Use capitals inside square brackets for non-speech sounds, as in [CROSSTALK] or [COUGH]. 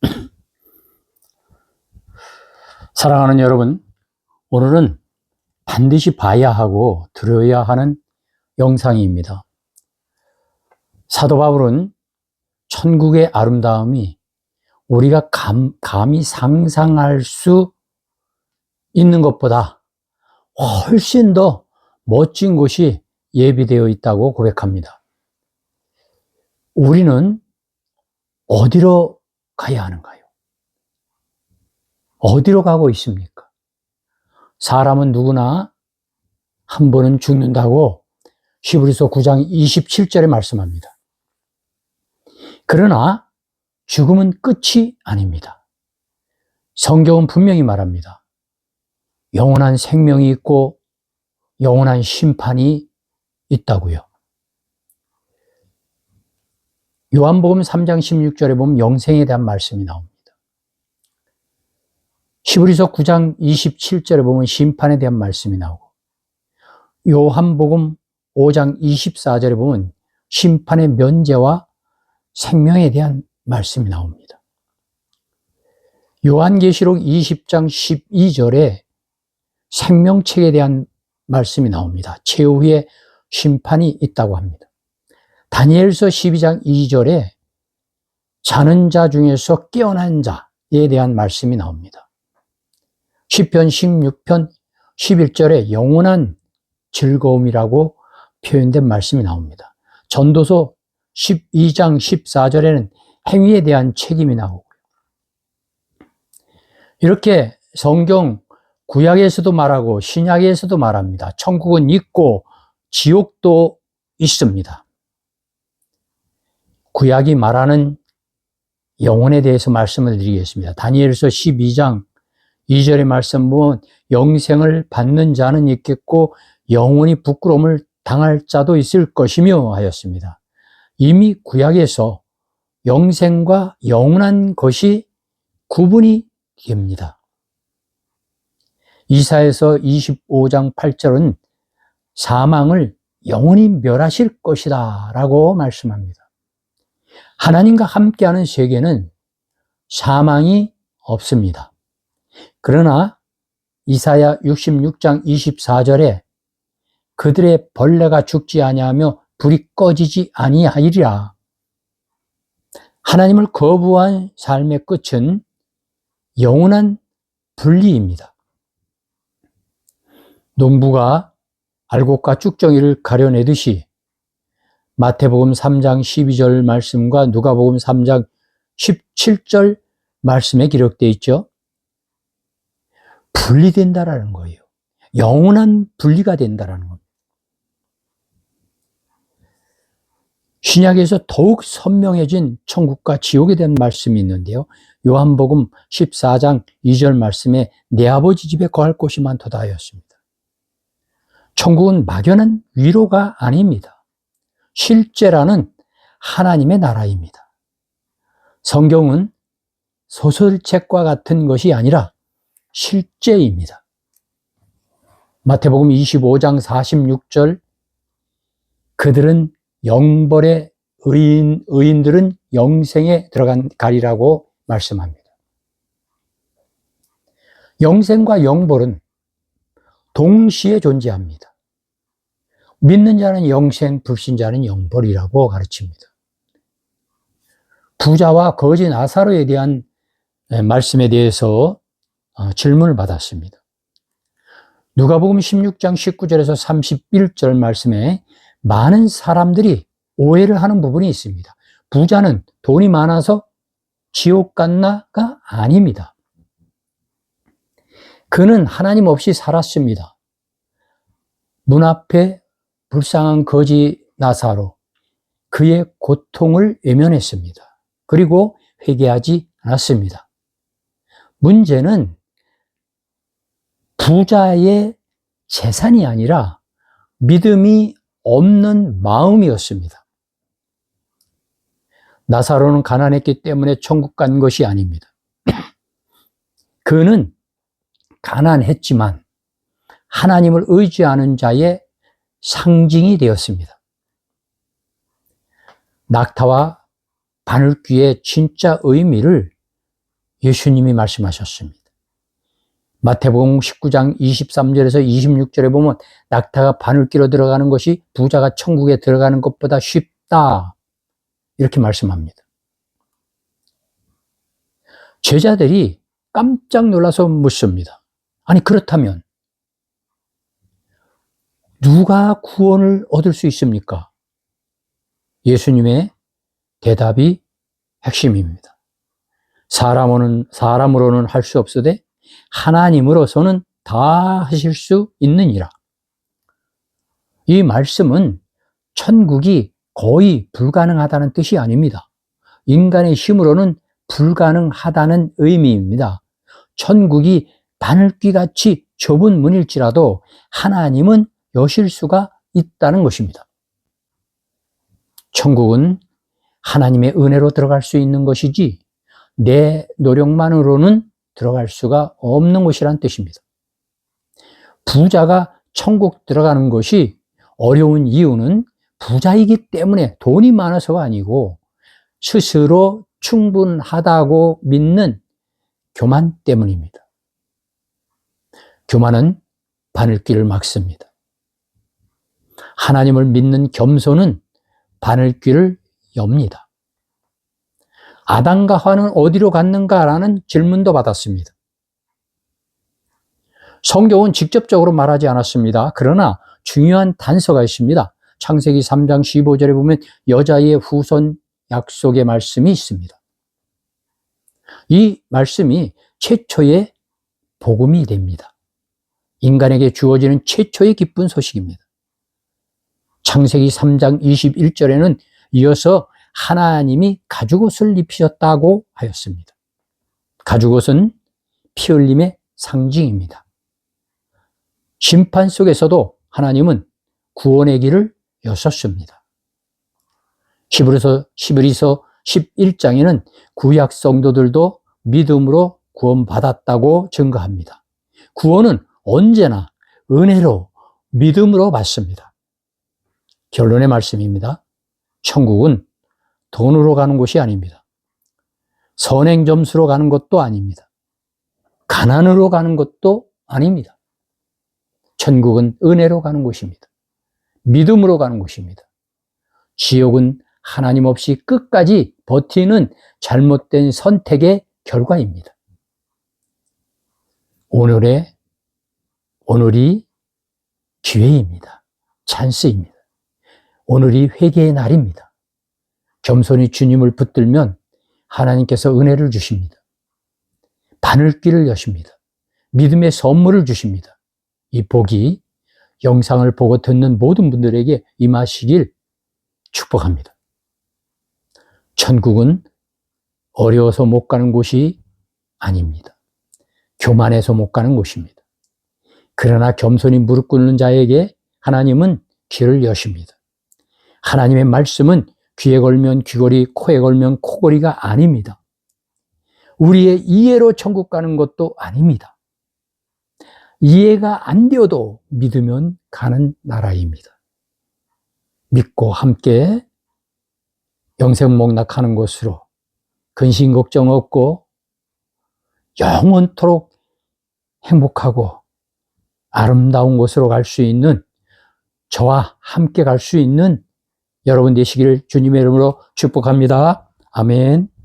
[CLEARS THROAT] 사랑하는 여러분, 오늘은 반드시 봐야 하고 들어야 하는 영상입니다. 사도 바울은 천국의 아름다움이 우리가 감, 감히 상상할 수 있는 것보다 훨씬 더 멋진 곳이 예비되어 있다고 고백합니다. 우리는 어디로 가야 하는가요? 어디로 가고 있습니까? 사람은 누구나 한 번은 죽는다고 히브리서 9장 27절에 말씀합니다. 그러나 죽음은 끝이 아닙니다. 성경은 분명히 말합니다. 영원한 생명이 있고 영원한 심판이 있다고요. 요한복음 3장 16절에 보면 영생에 대한 말씀이 나옵니다. 히브리서 9장 27절에 보면 심판에 대한 말씀이 나오고 요한복음 5장 24절에 보면 심판의 면제와 생명에 대한 말씀이 나옵니다. 요한계시록 20장 12절에 생명책에 대한 말씀이 나옵니다. 최후의 심판이 있다고 합니다. 다니엘서 12장 2절에 자는 자 중에서 깨어난 자에 대한 말씀이 나옵니다. 10편 16편 11절에 영원한 즐거움이라고 표현된 말씀이 나옵니다. 전도서 12장 14절에는 행위에 대한 책임이 나오고요. 이렇게 성경 구약에서도 말하고 신약에서도 말합니다. 천국은 있고 지옥도 있습니다. 구약이 말하는 영혼에 대해서 말씀을 드리겠습니다. 다니엘서 12장 2절의 말씀 보면 영생을 받는 자는 있겠고 영원히 부끄러움을 당할 자도 있을 것이며 하였습니다. 이미 구약에서 영생과 영원한 것이 구분이 됩니다. 이사에서 25장 8절은 사망을 영원히 멸하실 것이다 라고 말씀합니다. 하나님과 함께하는 세계는 사망이 없습니다. 그러나 이사야 66장 24절에 그들의 벌레가 죽지 아니하며 불이 꺼지지 아니하리라. 하나님을 거부한 삶의 끝은 영원한 분리입니다. 농부가 알곡과 쭉정이를 가려내듯이 마태복음 3장 12절 말씀과 누가복음 3장 17절 말씀에 기록되어 있죠. 분리된다라는 거예요. 영원한 분리가 된다라는 겁니다. 신약에서 더욱 선명해진 천국과 지옥에 대한 말씀이 있는데요. 요한복음 14장 2절 말씀에 내 아버지 집에 거할 곳이 많도다 하였습니다. 천국은 막연한 위로가 아닙니다. 실제라는 하나님의 나라입니다. 성경은 소설책과 같은 것이 아니라 실제입니다. 마태복음 25장 46절 그들은 영벌의 의인, 의인들은 영생에 들어간 가리라고 말씀합니다. 영생과 영벌은 동시에 존재합니다. 믿는 자는 영생, 불신자는 영벌이라고 가르칩니다. 부자와 거지 나사로에 대한 말씀에 대해서 어, 질문을 받았습니다. 누가복음 16장 19절에서 31절 말씀에 많은 사람들이 오해를 하는 부분이 있습니다. 부자는 돈이 많아서 지옥 갔나가 아닙니다. 그는 하나님 없이 살았습니다. 문 앞에 불쌍한 거지 나사로 그의 고통을 외면했습니다. 그리고 회개하지 않았습니다. 문제는 부자의 재산이 아니라 믿음이 없는 마음이었습니다. 나사로는 가난했기 때문에 천국 간 것이 아닙니다. 그는 가난했지만 하나님을 의지하는 자의 상징이 되었습니다. 낙타와 바늘귀의 진짜 의미를 예수님이 말씀하셨습니다. 마태복음 19장 23절에서 26절에 보면 낙타가 바늘 끼러 들어가는 것이 부자가 천국에 들어가는 것보다 쉽다. 이렇게 말씀합니다. 제자들이 깜짝 놀라서 묻습니다. 아니, 그렇다면 누가 구원을 얻을 수 있습니까? 예수님의 대답이 핵심입니다. 사람으로는, 사람으로는 할 수 없으되 하나님으로서는 다 하실 수 있느니라. 이 말씀은 천국이 거의 불가능하다는 뜻이 아닙니다. 인간의 힘으로는 불가능하다는 의미입니다. 천국이 바늘귀같이 좁은 문일지라도 하나님은 여실 수가 있다는 것입니다. 천국은 하나님의 은혜로 들어갈 수 있는 것이지 내 노력만으로는 들어갈 수가 없는 곳이란 뜻입니다. 부자가 천국 들어가는 것이 어려운 이유는 부자이기 때문에 돈이 많아서가 아니고 스스로 충분하다고 믿는 교만 때문입니다. 교만은 바늘길을 막습니다. 하나님을 믿는 겸손은 바늘길을 엽니다. 아담과 화는 어디로 갔는가라는 질문도 받았습니다. 성경은 직접적으로 말하지 않았습니다. 그러나 중요한 단서가 있습니다. 창세기 3장 15절에 보면 여자의 후손 약속의 말씀이 있습니다. 이 말씀이 최초의 복음이 됩니다. 인간에게 주어지는 최초의 기쁜 소식입니다. 창세기 3장 21절에는 이어서 하나님이 가죽옷을 입히셨다고 하였습니다. 가죽옷은 피 흘림의 상징입니다. 심판 속에서도 하나님은 구원의 길을 여셨습니다. 히브리서 11서 11장에는 구약 성도들도 믿음으로 구원받았다고 증거합니다. 구원은 언제나 은혜로 믿음으로 받습니다. 결론의 말씀입니다. 천국은 돈으로 가는 곳이 아닙니다. 선행 점수로 가는 것도 아닙니다. 가난으로 가는 것도 아닙니다. 천국은 은혜로 가는 곳입니다. 믿음으로 가는 곳입니다. 지옥은 하나님 없이 끝까지 버티는 잘못된 선택의 결과입니다. 오늘의, 오늘이 기회입니다. 찬스입니다. 오늘이 회개의 날입니다. 겸손히 주님을 붙들면 하나님께서 은혜를 주십니다. 바늘길을 여십니다. 믿음의 선물을 주십니다. 이 복이 영상을 보고 듣는 모든 분들에게 임하시길 축복합니다. 천국은 어려워서 못 가는 곳이 아닙니다. 교만해서 못 가는 곳입니다. 그러나 겸손히 무릎 꿇는 자에게 하나님은 길을 여십니다. 하나님의 말씀은 귀에 걸면 귀걸이, 코에 걸면 코걸이가 아닙니다. 우리의 이해로 천국 가는 것도 아닙니다. 이해가 안 되어도 믿으면 가는 나라입니다. 믿고 함께 영생 목락하는 곳으로 근심 걱정 없고 영원토록 행복하고 아름다운 곳으로 갈 수 있는 저와 함께 갈 수 있는 여러분 되시기를 주님의 이름으로 축복합니다. 아멘.